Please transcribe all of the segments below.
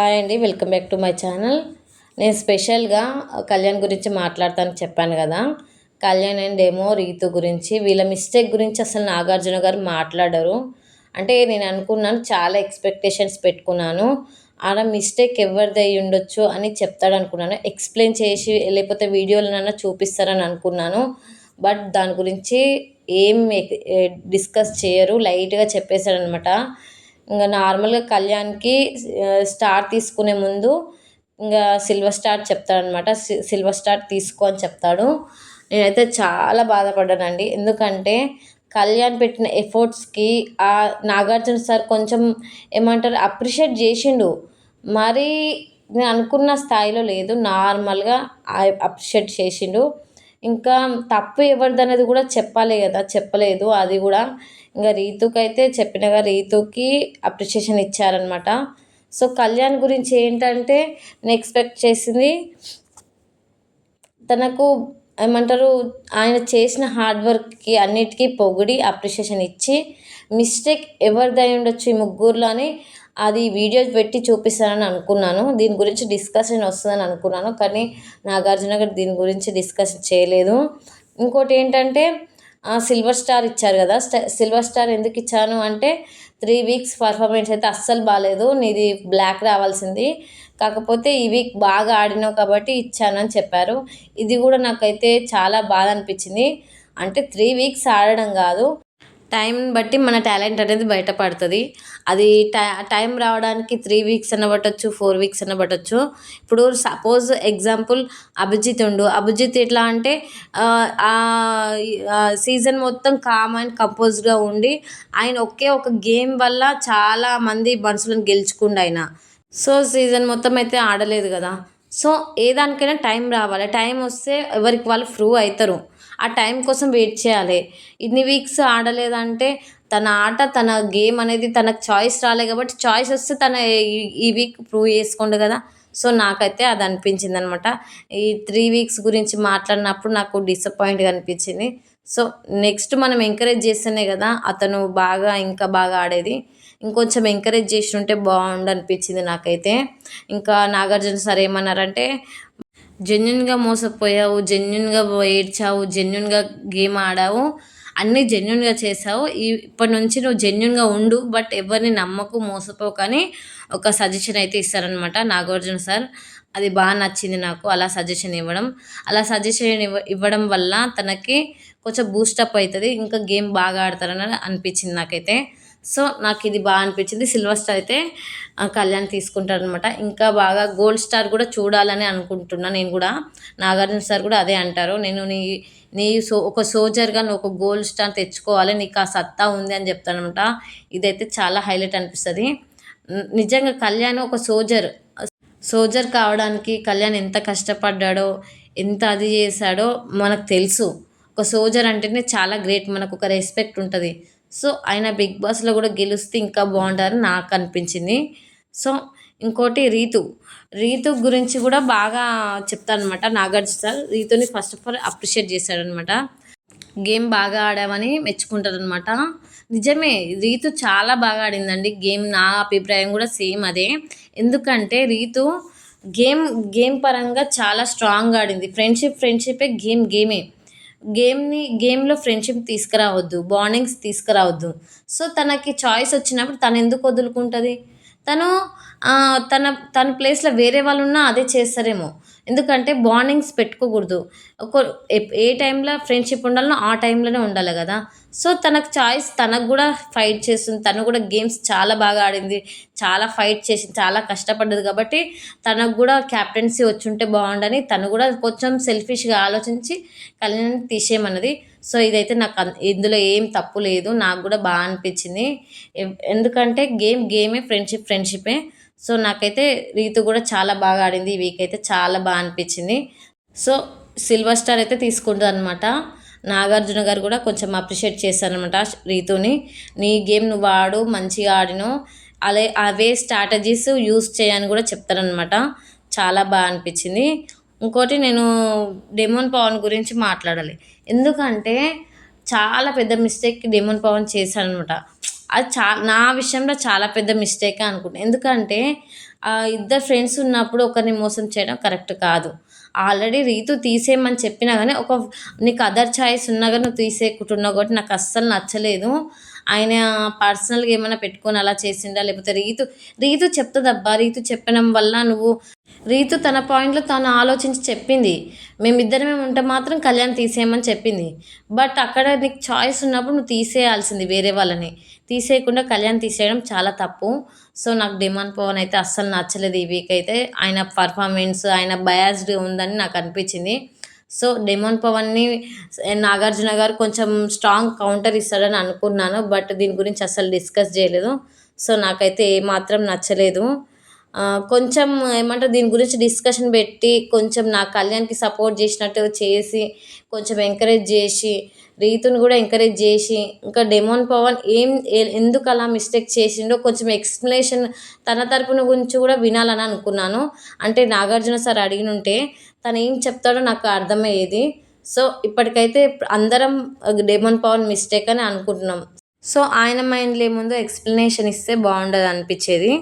Hi అండి welcome back to my channel. నేను స్పెషల్గా కళ్యాణ్ గురించి మాట్లాడతాను చెప్పాను కదా. కళ్యాణ్ అండ్ ఏమో రీతు గురించి వీళ్ళ మిస్టేక్ గురించి అసలు నాగార్జున గారు మాట్లాడరు. అంటే నేను అనుకున్నాను చాలా ఎక్స్పెక్టేషన్స్ పెట్టుకున్నాను. ఆడ మిస్టేక్ ఎవరిది అయి ఉండొచ్చు అని చెప్తాడు అనుకున్నాను. ఎక్స్ప్లెయిన్ చేసి లేకపోతే వీడియోలనైనా చూపిస్తారని అనుకున్నాను. బట్ దాని గురించి ఏం డిస్కస్ చేయరు లైట్గా చెప్పేశాడనమాట ఇంకా నార్మల్గా కళ్యాణ్కి స్టార్ తీసుకునే ముందు ఇంకా సిల్వర్ స్టార్ చెప్తాడనమాట సిల్వర్ స్టార్ తీసుకో అని చెప్తాడు. నేనైతే చాలా బాధపడ్డానండి. ఎందుకంటే కళ్యాణ్ పెట్టిన ఎఫర్ట్స్కి ఆ నాగార్జున సార్ కొంచెం ఏమంటారు అప్రిషియేట్ చేసిండు. మరీ నేను అనుకున్న స్థాయిలో లేదు. నార్మల్గా అప్రిషియేట్ చేసిండు. ఇంకా తప్పు ఎవరిది అనేది కూడా చెప్పాలి కదా చెప్పలేదు. అది కూడా ఇంకా రీతుకి అయితే చెప్పినగా రీతుకి అప్రిషియేషన్ ఇచ్చారనమాట సో కళ్యాణ్ గురించి ఏంటంటే నేను ఎక్స్పెక్ట్ చేసింది తనకు ఏమంటారు ఆయన చేసిన హార్డ్ వర్క్కి అన్నిటికీ పొగిడి అప్రిషియేషన్ ఇచ్చి మిస్టేక్ ఎవరిదై ఉండొచ్చు ఈ ముగ్గురులో అని అది వీడియో పెట్టి చూపిస్తానని అనుకున్నాను. దీని గురించి డిస్కషన్ వస్తుందని అనుకున్నాను కానీ నాగార్జున గారు దీని గురించి డిస్కషన్ చేయలేదు. ఇంకోటి ఏంటంటే సిల్వర్ స్టార్ ఇచ్చారు కదా సిల్వర్ స్టార్ ఎందుకు ఇచ్చాను అంటే త్రీ వీక్స్ పర్ఫార్మెన్స్ అయితే అస్సలు బాగాలేదు నీది బ్లాక్ రావాల్సింది. కాకపోతే ఈ వీక్ బాగా ఆడినావు కాబట్టి ఇచ్చానని చెప్పారు. ఇది కూడా నాకైతే చాలా బాధ అనిపించింది. అంటే త్రీ వీక్స్ ఆడడం కాదు టైంని బట్టి మన టాలెంట్ అనేది బయటపడుతుంది. అది టైం రావడానికి త్రీ వీక్స్ అన్న పట్టచ్చు ఫోర్ వీక్స్ అన్న పట్టచ్చు ఇప్పుడు సపోజ్ ఎగ్జాంపుల్ అభిజిత్ ఉండు. అభిజిత్ ఎట్లా అంటే సీజన్ మొత్తం కామ్ అండ్ కంపోజ్గా ఉండి ఆయన ఒకే ఒక గేమ్ వల్ల చాలా మంది మనుషులను గెలుచుకుండు ఆయన. సో సీజన్ మొత్తం అయితే ఆడలేదు కదా. సో ఏ దానికైనా టైం రావాలి. టైం వస్తే ఎవరికి వాళ్ళు ఫ్రూ అవుతారు ఆ టైం కోసం వెయిట్ చేయాలి. ఇన్ని వీక్స్ ఆడలేదంటే తన ఆట తన గేమ్ అనేది తనకు చాయిస్ రాలే కాబట్టి చాయిస్ వస్తే తన ఈ వీక్ ప్రూవ్ చేసుకోండు కదా. సో నాకైతే అది అనిపించింది అనమాట ఈ త్రీ వీక్స్ గురించి మాట్లాడినప్పుడు నాకు డిసప్పాయింట్గా అనిపించింది. సో నెక్స్ట్ మనం ఎంకరేజ్ చేస్తేనే కదా అతను బాగా ఇంకా బాగా ఆడేది. ఇంకొంచెం ఎంకరేజ్ చేసి ఉంటే బాగుండు అనిపించింది నాకైతే. ఇంకా నాగార్జున సార్ ఏమన్నారంటే జెన్యున్గా మోసపోయావు జెన్యున్గా ఏడ్చావు జెన్యున్గా గేమ్ ఆడావు అన్నీ జెన్యున్గా చేసావు ఇప్పటి నుంచి నువ్వు జెన్యున్గా ఉండు బట్ ఎవరిని నమ్మకు మోసపోవు కానీ ఒక సజెషన్ అయితే ఇస్తారనమాట నాగార్జున సార్. అది బాగా నచ్చింది నాకు అలా సజెషన్ ఇవ్వడం. అలా సజెషన్ ఇవ్వ ఇవ్వడం వల్ల తనకి కొంచెం బూస్టప్ అవుతుంది ఇంకా గేమ్ బాగా ఆడతారని అనిపించింది నాకైతే. సో నాకు ఇది బాగా అనిపించింది. సిల్వర్ స్టార్ అయితే కళ్యాణ్ తీసుకుంటారనమాట ఇంకా బాగా గోల్డ్ స్టార్ కూడా చూడాలని అనుకుంటున్నా నేను కూడా. నాగార్జున సార్ కూడా అదే అంటారు. నేను నీ నీ సో ఒక సోజర్గా నువ్వు ఒక గోల్డ్ స్టార్ తెచ్చుకోవాలి నీకు ఆ సత్తా ఉంది అని చెప్తానమాట. ఇదైతే చాలా హైలైట్ అనిపిస్తుంది. నిజంగా కళ్యాణ్ ఒక సోజర్ సోజర్ కావడానికి కళ్యాణ్ ఎంత కష్టపడ్డాడో ఎంత అది చేశాడో మనకు తెలుసు. ఒక సోజర్ అంటేనే చాలా గ్రేట్ మనకు ఒక రెస్పెక్ట్ ఉంటుంది. సో ఆయన బిగ్ బాస్లో కూడా గెలిస్తే ఇంకా బాగుంటారని నాకు అనిపించింది. సో ఇంకోటి రీతు. రీతు గురించి కూడా బాగా చెప్తానమాట నాగార్జున సార్. రీతుని ఫస్ట్ ఆఫ్ ఆల్ అప్రిషియేట్ చేశాడనమాట గేమ్ బాగా ఆడామని మెచ్చుకుంటారనమాట నిజమే రీతు చాలా బాగా ఆడిందండి. గేమ్ నా అభిప్రాయం కూడా సేమ్ అదే. ఎందుకంటే రీతు గేమ్ గేమ్ పరంగా చాలా స్ట్రాంగ్ ఆడింది. ఫ్రెండ్షిప్ ఫ్రెండ్షిపే గేమ్ గేమే. గేమ్ని గేమ్లో ఫ్రెండ్షిప్ తీసుకురావద్దు బాండింగ్స్ తీసుకురావద్దు. సో తనకి చాయిస్ వచ్చినప్పుడు తను ఎందుకు వదులుకుంటుంది? తను తన తన ప్లేస్లో వేరే వాళ్ళు ఉన్నా అదే చేస్తారేమో. ఎందుకంటే బాండింగ్స్ పెట్టుకోకూడదు. ఒక ఏ టైంలో ఫ్రెండ్షిప్ ఉండాలనో ఆ టైంలోనే ఉండాలి కదా. సో తనకు చాయిస్ తనకు కూడా ఫైట్ చేస్తుంది. తను కూడా గేమ్స్ చాలా బాగా ఆడింది. చాలా ఫైట్ చేసింది చాలా కష్టపడ్డది కాబట్టి తనకు కూడా క్యాప్టెన్సీ వచ్చుంటే బాగుండని తను కూడా కొంచెం సెల్ఫిష్గా ఆలోచించి కళ్యాణ్ తీసేయమన్నది. సో ఇదైతే నాకు ఇందులో ఏం తప్పు లేదు. నాకు కూడా బాగా అనిపించింది. ఎందుకంటే గేమ్ గేమే ఫ్రెండ్షిప్ ఫ్రెండ్షిపే. సో నాకైతే రీతు కూడా చాలా బాగా ఆడింది ఈ వీక్ అయితే చాలా బాగా అనిపించింది. సో సిల్వర్ స్టార్ అయితే తీసుకుంటుంది అనమాట నాగార్జున గారు కూడా కొంచెం అప్రిషియేట్ చేశారనమాట రీతుని. నీ గేమ్ నువ్వు ఆడు మంచిగా ఆడిను అలే అవే స్ట్రాటజీస్ యూస్ చేయని కూడా చెప్తారనమాట చాలా బాగా అనిపించింది. ఇంకోటి నేను డెమోన్ పవన్ గురించి మాట్లాడాలి. ఎందుకంటే చాలా పెద్ద మిస్టేక్ డెమోన్ పవన్ చేశానమాట అది చా నా విషయంలో చాలా పెద్ద మిస్టేకే అనుకుంటాను ఎందుకంటే ఇద్దరు ఫ్రెండ్స్ ఉన్నప్పుడు ఒకరిని మోసం చేయడం కరెక్ట్ కాదు. ఆల్రెడీ రీతు తీసేయమని చెప్పినా కానీ ఒక నీకు అదర్ ఛాయిస్ ఉన్నా కానీ నువ్వు తీసేయకుంటున్నావు కాబట్టి నాకు అస్సలు నచ్చలేదు. ఆయన పర్సనల్గా ఏమైనా పెట్టుకొని అలా చేసిండా? లేకపోతే రీతు రీతు చెప్తుందబ్బా రీతు చెప్పడం వల్ల నువ్వు రీతు తన పాయింట్లో తను ఆలోచించి చెప్పింది. మేమిద్దరమే ఉంటే మాత్రం కళ్యాణ్ తీసేయమని చెప్పింది. బట్ అక్కడ నీకు చాయిస్ ఉన్నప్పుడు నువ్వు తీసేయాల్సింది వేరే వాళ్ళని. తీసేయకుండా కళ్యాణ్ తీసేయడం చాలా తప్పు. సో నాకు డిమాండ్ పవన్ అయితే అస్సలు నచ్చలేదు ఈ వీక్ అయితే. ఆయన పర్ఫార్మెన్స్ ఆయన బయాస్డ్ ఉందని నాకు అనిపించింది. సో డెమోన్ పవన్ని నాగార్జున గారు కొంచెం స్ట్రాంగ్ కౌంటర్ ఇస్తాడని అనుకున్నాను బట్ దీని గురించి అసలు డిస్కస్ చేయలేదు. సో నాకైతే ఏమాత్రం నచ్చలేదు. కొంచెం ఏమంటారు దీని గురించి డిస్కషన్ పెట్టి కొంచెం నా కళ్యాణ్కి సపోర్ట్ చేసినట్టు చేసి కొంచెం ఎంకరేజ్ చేసి రీతుని కూడా ఎంకరేజ్ చేసి ఇంకా డెమోన్ పవన్ ఏం ఎందుకు అలా మిస్టేక్ చేసిండో కొంచెం ఎక్స్ప్లెనేషన్ తన తరపున గురించి కూడా వినాలని అనుకున్నాను. అంటే నాగార్జున సార్ అడిగినుంటే తను ఏం చెప్తాడో నాకు అర్థమయ్యేది. సో ఇప్పటికైతే అందరం డెమోన్ పవన్ మిస్టేక్ అని అనుకుంటున్నాం. సో ఆయన మైండ్లో ఏముందో ఎక్స్ప్లెనేషన్ ఇస్తే బాగుండదు అనిపించేది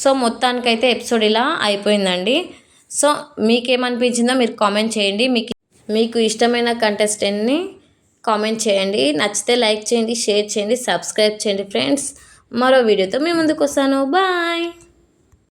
సో మొత్తానికైతే ఎపిసోడ్ ఇలా అయిపోయిందండి. సో మీకేమనిపించిందో మీరు కామెంట్ చేయండి. మీకు మీకు ఇష్టమైన కంటెస్టెంట్ని కామెంట్ చేయండి. నచ్చితే లైక్ చేయండి షేర్ చేయండి సబ్స్క్రైబ్ చేయండి ఫ్రెండ్స్. మరో వీడియోతో మీ ముందుకు వస్తాను. బాయ్!